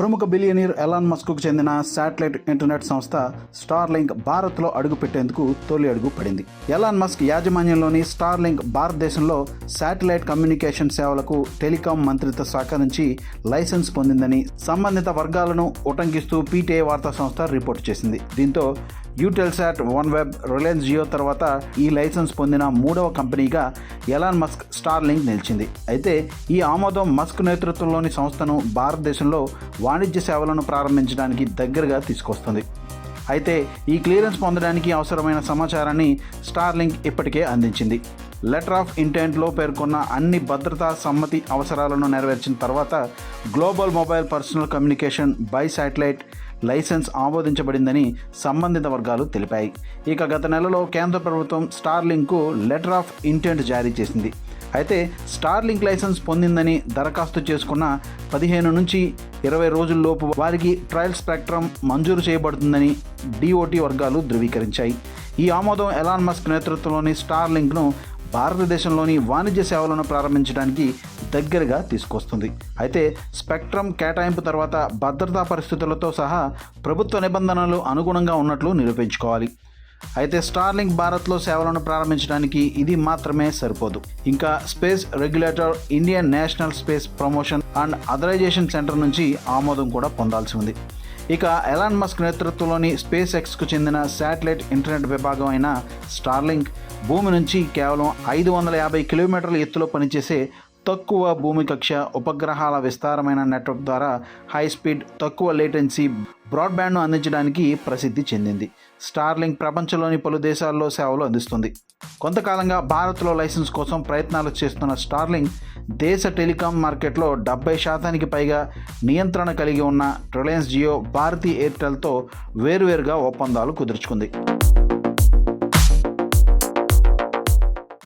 ప్రముఖ billionaire Elon మస్క్కు చెందిన satellite internet సంస్థ స్టార్లింక్ భారత్లో అడుగుపెట్టేందుకు తొలి అడుగు పడింది. ఎలాన్ మస్క్ యాజమాన్యంలోని స్టార్లింక్ భారతదేశంలో శాటిలైట్ కమ్యూనికేషన్ సేవలకు టెలికాం మంత్రిత్వ శాఖ నుంచి లైసెన్స్ పొందిందని సంబంధిత వర్గాలను ఉటంకిస్తూ పీటీఐ వార్తా సంస్థ రిపోర్ట్ చేసింది. దీంతో Eutelsat OneWeb Reliance Jio తర్వాత ఈ లైసెన్స్ పొందిన మూడవ కంపెనీగా ఎలాన్ మస్క్ స్టార్ లింక్ నిలిచింది. అయితే ఈ ఆమోదం మస్క్ నేతృత్వంలోని సంస్థను భారతదేశంలో వాణిజ్య సేవలను ప్రారంభించడానికి దగ్గరగా తీసుకొస్తుంది. అయితే ఈ క్లియరెన్స్ పొందడానికి అవసరమైన సమాచారాన్ని స్టార్లింక్ ఇప్పటికే అందించింది. లెటర్ ఆఫ్ ఇంటెంట్లో పేర్కొన్న అన్ని భద్రతా సమ్మతి అవసరాలను నెరవేర్చిన తర్వాత global mobile personal communication by satellite licence ఆమోదించబడిందని సంబంధిత వర్గాలు తెలిపాయి. ఇక గత నెలలో కేంద్ర ప్రభుత్వం స్టార్లింక్కు లెటర్ ఆఫ్ ఇంటెంట్ జారీ చేసింది. అయితే స్టార్లింక్ లైసెన్స్ పొందిందని దరఖాస్తు చేసుకున్న పదిహేను నుంచి ఇరవై రోజుల్లోపు వారికి ట్రయల్ స్పెక్ట్రమ్ మంజూరు చేయబడుతుందని డిఓటి వర్గాలు ధృవీకరించాయి. ఈ ఆమోదం ఎలాన్ మస్క్ నేతృత్వంలోని స్టార్లింక్ను భారతదేశంలోని వాణిజ్య సేవలను ప్రారంభించడానికి దగ్గరగా తీసుకొస్తుంది. అయితే స్పెక్ట్రమ్ కేటాయింపు తర్వాత భద్రతా పరిస్థితులతో సహా ప్రభుత్వ నిబంధనలు అనుగుణంగా ఉన్నట్లు నిరూపించుకోవాలి. అయితే స్టార్లింక్ భారత్లో సేవలను ప్రారంభించడానికి ఇది మాత్రమే సరిపోదు. ఇంకా space regulator Indian National Space Promotion and Authorisation Centre నుంచి ఆమోదం కూడా పొందాల్సి ఉంది. ఇక ఎలాన్ మస్క్ నేతృత్వంలోని స్పేస్ ఎక్స్కు చెందిన శాటిలైట్ ఇంటర్నెట్ విభాగం అయిన స్టార్లింక్ భూమి నుంచి కేవలం ఐదు వందల యాభై కిలోమీటర్ల ఎత్తులో పనిచేసే తక్కువ భూమి కక్ష ఉపగ్రహాల విస్తారమైన నెట్వర్క్ ద్వారా హై స్పీడ్ తక్కువ లేటెన్సీ బ్రాడ్బ్యాండ్ను అందించడానికి ప్రసిద్ధి చెందింది. స్టార్లింక్ ప్రపంచంలోని పలు దేశాల్లో సేవలు అందిస్తుంది. కొంతకాలంగా భారత్లో లైసెన్స్ కోసం ప్రయత్నాలు చేస్తున్న స్టార్లింక్ దేశ టెలికాం మార్కెట్లో డెబ్బై శాతానికి పైగా నియంత్రణ కలిగి ఉన్న రిలయన్స్ జియో భారతీ ఎయిర్టెల్తో వేరువేరుగా ఒప్పందాలు కుదుర్చుకుంది.